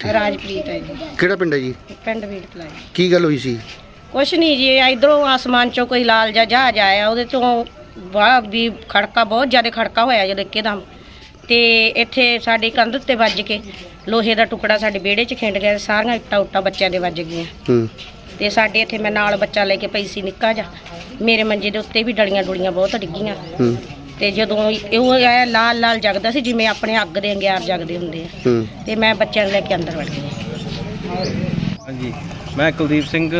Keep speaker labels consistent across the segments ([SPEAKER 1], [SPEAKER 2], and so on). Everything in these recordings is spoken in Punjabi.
[SPEAKER 1] ਰਾਜਪ੍ਰੀਤ ਹੈ ਜੀ।
[SPEAKER 2] ਕਿਹੜਾ ਪਿੰਡ ਹੈ ਜੀ?
[SPEAKER 1] ਪਿੰਡ ਵੀੜ ਕਲਾਈ
[SPEAKER 2] ਕੀ ਗੱਲ ਹੋਈ ਸੀ?
[SPEAKER 1] ਕੁਛ ਨਹੀਂ ਜੀ ਇਧਰੋਂ ਆਸਮਾਨ ਚੋਂ ਕੋਈ ਲਾਲ ਜਿਹਾ ਜਹਾਜ਼ ਆਇਆ ਉਹਦੇ ਤੋਂ ਵਾਹ ਵੀ ਖੜਕਾ ਬਹੁਤ ਜ਼ਿਆਦਾ ਖੜਕਾ ਹੋਇਆ ਜਦੋਂ ਇੱਕਦਮ। ਤੇ ਇੱਥੇ ਸਾਡੀ ਕੰਧ ਉੱਤੇ ਵੱਜ ਕੇ ਲੋਹੇ ਦਾ ਟੁਕੜਾ ਸਾਡੇ ਵਿਹੜੇ 'ਚ ਖਿੰਡ ਗਿਆ ਸਾਰੀਆਂ ਇੱਟਾਂ ਉੱਟਾਂ ਬੱਚਿਆਂ ਦੇ ਵੱਜ ਗਈਆਂ।
[SPEAKER 2] ਹੂੰ।
[SPEAKER 1] ਤੇ ਸਾਡੇ ਇੱਥੇ ਮੈਂ ਨਾਲ ਬੱਚਾ ਲੈ ਕੇ ਪਈ ਸੀ ਨਿੱਕਾ ਜਿਹਾ। ਮੇਰੇ ਮੰਜੇ ਦੇ ਉੱਤੇ ਵੀ ਡਲੀਆਂ ਡੁਲੀਆਂ ਬਹੁਤ ਡਿੱਗੀਆਂ।
[SPEAKER 2] ਹੂੰ।
[SPEAKER 1] ਤੇ ਜਦੋਂ ਇਹ ਆਇਆ ਲਾਲ ਲਾਲ ਜਗਦਾ ਸੀ ਜਿਵੇਂ ਆਪਣੇ ਅੱਗ ਦੇ ਅੰਗਿਆਰ ਜਗਦੇ ਹੁੰਦੇ ਆ।
[SPEAKER 2] ਹੂੰ।
[SPEAKER 1] ਤੇ ਮੈਂ ਬੱਚਿਆਂ ਨੂੰ ਲੈ ਕੇ ਅੰਦਰ ਵੜ ਗਈ।
[SPEAKER 3] ਹਾਂਜੀ। ਮੈਂ ਕੁਲਦੀਪ ਸਿੰਘ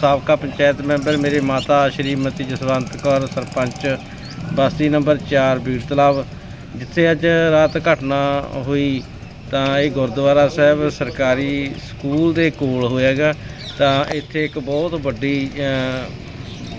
[SPEAKER 3] ਸਾਬਕਾ ਪੰਚਾਇਤ ਮੈਂਬਰ ਮੇਰੇ ਮਾਤਾ ਸ਼੍ਰੀਮਤੀ ਜਸਵੰਤ ਕੌਰ ਸਰਪੰਚ ਬਸਤੀ ਨੰਬਰ 4 ਬੀੜ ਤਲਾਬ। ਜਿੱਥੇ ਅੱਜ ਰਾਤ ਘਟਨਾ ਹੋਈ ਤਾਂ ਇਹ ਗੁਰਦੁਆਰਾ ਸਾਹਿਬ ਸਰਕਾਰੀ ਸਕੂਲ ਦੇ ਕੋਲ ਹੋਇਆਗਾ। ਤਾਂ ਇੱਥੇ ਇੱਕ ਬਹੁਤ ਵੱਡੀ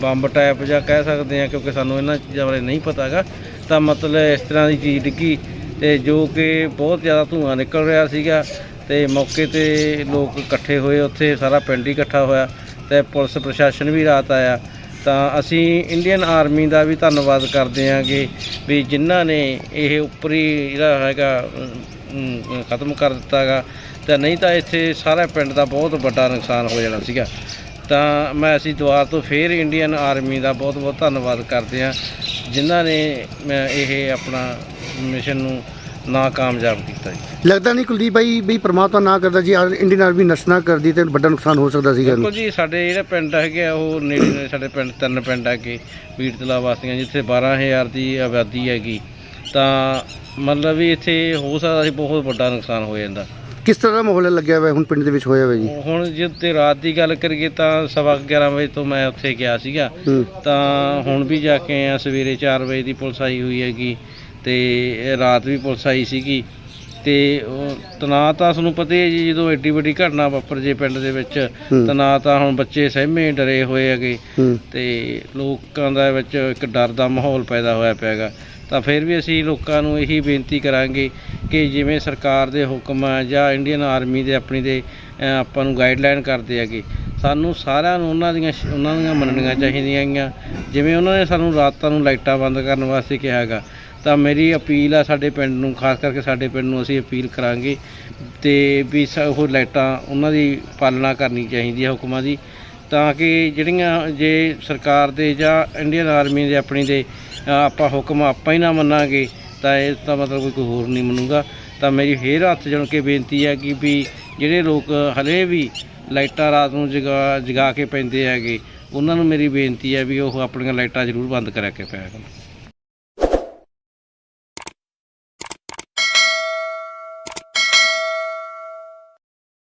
[SPEAKER 3] ਬੰਬ ਟਾਈਪ ਜਾਂ ਕਹਿ ਸਕਦੇ ਆ ਕਿਉਂਕਿ ਸਾਨੂੰ ਇਹਨਾਂ ਚੀਜ਼ਾਂ ਬਾਰੇ ਨਹੀਂ ਪਤਾਗਾ। ਤਾਂ ਮਤਲਬ ਇਸ ਤਰ੍ਹਾਂ ਦੀ ਚੀਜ਼ ਡਿੱਗੀ ਤੇ ਜੋ ਕਿ ਬਹੁਤ ਜ਼ਿਆਦਾ ਧੂੰਆਂ ਨਿਕਲ ਰਿਹਾ ਸੀਗਾ ਤੇ ਮੌਕੇ ਤੇ ਲੋਕ ਇਕੱਠੇ ਹੋਏ, ਉੱਥੇ ਸਾਰਾ ਪਿੰਡ ਹੀ ਇਕੱਠਾ ਹੋਇਆ ਤੇ ਪੁਲਿਸ ਪ੍ਰਸ਼ਾਸਨ ਵੀ ਰਾਤ ਆਇਆ। ਤਾਂ ਅਸੀਂ ਇੰਡੀਅਨ ਆਰਮੀ ਦਾ ਵੀ ਧੰਨਵਾਦ ਕਰਦੇ ਹਾਂਗੇ ਵੀ ਜਿਨ੍ਹਾਂ ਨੇ ਇਹ ਉੱਪਰੀ ਜਿਹੜਾ ਹੈਗਾ ਖਤਮ ਕਰ ਦਿੱਤਾਗਾ ਤਾਂ ਨਹੀਂ ਤਾਂ ਇੱਥੇ ਸਾਰਾ ਪਿੰਡ ਦਾ ਬਹੁਤ ਵੱਡਾ ਨੁਕਸਾਨ ਹੋ ਜਾਣਾ ਸੀਗਾ। ਤਾਂ ਮੈਂ ਅਸੀਂ ਦੁਆਰ ਤੋਂ ਫੇਰ ਇੰਡੀਅਨ ਆਰਮੀ ਦਾ ਬਹੁਤ ਬਹੁਤ ਧੰਨਵਾਦ ਕਰਦੇ ਹਾਂ ਜਿਨ੍ਹਾਂ ਨੇ ਇਹ ਆਪਣਾ ਮਿਸ਼ਨ ਨੂੰ ਨਾਕਾਮਯਾਬ ਕੀਤਾ ਜੀ।
[SPEAKER 2] ਲੱਗਦਾ ਨਹੀਂ ਕੁਲਦੀਪ ਭਾਈ ਵੀ ਪ੍ਰਮਾਤਮਾ ਨਾ ਕਰਦਾ ਜੀ ਇੰਡੀਅਨ ਆਰਮੀ ਨਸ਼ਟ ਨਾ ਕਰਦੀ ਤੇ ਵੱਡਾ ਨੁਕਸਾਨ ਹੋ ਸਕਦਾ ਸੀਗਾ
[SPEAKER 3] ਬਿਲਕੁਲ ਜੀ ਸਾਡੇ ਜਿਹੜੇ ਪਿੰਡ ਹੈਗੇ ਆ ਉਹ ਨੇੜੇ ਨੇੜੇ ਸਾਡੇ ਪਿੰਡ ਤਿੰਨ ਪਿੰਡ ਹੈਗੇ ਵੀਰ ਤਲਾ ਵਾਸੀਆਂ ਜਿੱਥੇ 12000 ਦੀ ਆਬਾਦੀ ਹੈਗੀ। ਤਾਂ ਮਤਲਬ ਵੀ ਇੱਥੇ ਹੋ ਸਕਦਾ ਸੀ ਬਹੁਤ ਵੱਡਾ ਨੁਕਸਾਨ ਹੋ ਜਾਂਦਾ।
[SPEAKER 2] ਕਿਸ ਤਰ੍ਹਾਂ ਦਾ ਮਾਹੌਲ ਲੱਗਿਆ ਹੋਇਆ ਹੁਣ ਪਿੰਡ ਦੇ ਵਿੱਚ ਹੋਇਆ ਹੋਇਆ ਜੀ?
[SPEAKER 3] ਹੁਣ ਜੇ ਤੇ ਰਾਤ ਦੀ ਗੱਲ ਕਰੀਏ ਤਾਂ ਸਵਾ ਕੁ 11 ਵਜੇ ਤੋਂ ਮੈਂ ਉੱਥੇ ਗਿਆ ਸੀਗਾ।
[SPEAKER 2] ਹੂੰ।
[SPEAKER 3] ਤਾਂ ਹੁਣ ਵੀ ਜਾ ਕੇ ਆਇਆ ਸਵੇਰੇ 4 ਵਜੇ ਦੀ ਪੁਲਿਸ ਆਈ ਹੋਈ ਹੈਗੀ ਤੇ ਰਾਤ ਵੀ ਪੁਲਿਸ ਆਈ ਸੀਗੀ। ਤੇ ਉਹ ਤਣਾਅ ਤਾਂ ਤੁਹਾਨੂੰ ਪਤਾ ਹੀ ਹੈ ਜੀ ਜਦੋਂ ਐਡੀ ਵੱਡੀ ਘਟਨਾ ਵਾਪਰ ਜੇ ਪਿੰਡ ਦੇ ਵਿੱਚ
[SPEAKER 2] ਹੂੰ।
[SPEAKER 3] ਤਣਾਅ ਤਾਂ ਹੁਣ ਬੱਚੇ ਸਹਿਮੇ ਡਰੇ ਹੋਏ ਹੈਗੇ।
[SPEAKER 2] ਹੂੰ।
[SPEAKER 3] ਤੇ ਲੋਕਾਂ ਦਾ ਵਿੱਚ ਇੱਕ ਡਰ ਦਾ ਮਾਹੌਲ ਪੈਦਾ ਹੋਇਆ ਪਿਆਗਾ ਤਾਂ ਫਿਰ ਵੀ ਅਸੀਂ ਲੋਕਾਂ ਨੂੰ ਇਹੀ ਬੇਨਤੀ ਕਰਾਂਗੇ ਕਿ ਜਿਵੇਂ ਸਰਕਾਰ ਦੇ ਹੁਕਮ ਆ ਜਾਂ ਇੰਡੀਅਨ ਆਰਮੀ ਦੇ ਆਪਣੀ ਦੇ ਆਪਾਂ ਨੂੰ ਗਾਈਡਲਾਈਨ ਕਰਦੇ ਹੈਗੇ, ਸਾਨੂੰ ਸਾਰਿਆਂ ਨੂੰ ਉਹਨਾਂ ਦੀਆਂ ਸ਼- ਉਹਨਾਂ ਦੀਆਂ ਮੰਨਣੀਆਂ ਚਾਹੀਦੀਆਂ ਹੈਗੀਆਂ। ਜਿਵੇਂ ਉਹਨਾਂ ਨੇ ਸਾਨੂੰ ਰਾਤਾਂ ਨੂੰ ਲਾਈਟਾਂ ਬੰਦ ਕਰਨ ਵਾਸਤੇ ਕਿਹਾ ਹੈਗਾ, ਤਾਂ ਮੇਰੀ ਅਪੀਲ ਆ ਸਾਡੇ ਪਿੰਡ ਨੂੰ, ਖਾਸ ਕਰਕੇ ਸਾਡੇ ਪਿੰਡ ਨੂੰ ਅਸੀਂ ਅਪੀਲ ਕਰਾਂਗੇ ਤੇ ਵੀ ਸ- ਉਹ ਲਾਈਟਾਂ ਉਹਨਾਂ ਦੀ ਪਾਲਣਾ ਕਰਨੀ ਚਾਹੀਦੀ ਹੈ ਹੁਕਮਾਂ ਦੀ, ਤਾਂ ਕਿ ਜਿਹੜੀਆਂ ਜੇ ਸਰਕਾਰ ਦੇ ਜਾਂ ਇੰਡੀਅਨ ਆਰਮੀ ਦੇ ਆਪਣੀ ਦੇ ਆਪਾਂ ਹੁਕਮ ਆਪਾਂ ਹੀ ਨਾ ਮੰਨਾਂਗੇ, ਤਾਂ ਇਹ ਤਾਂ ਮਤਲਬ ਕੋਈ ਹੋਰ ਨਹੀਂ ਮੰਨੂਗਾ। ਤਾਂ ਮੇਰੀ ਫੇਰ ਹੱਥ ਜਣ ਕੇ ਬੇਨਤੀ ਹੈ ਕਿ ਵੀ ਜਿਹੜੇ ਲੋਕ ਹਲੇ ਵੀ ਲਾਈਟਾਂ ਰਾਤ ਨੂੰ ਜਗਾ ਜਗਾ ਕੇ ਪੈਂਦੇ ਹੈਗੇ, ਉਹਨਾਂ ਨੂੰ ਮੇਰੀ ਬੇਨਤੀ ਹੈ ਵੀ ਉਹ ਆਪਣੀਆਂ ਲਾਈਟਾਂ ਜ਼ਰੂਰ ਬੰਦ ਕਰਾ ਕੇ ਪਿਆ ਕਰਨ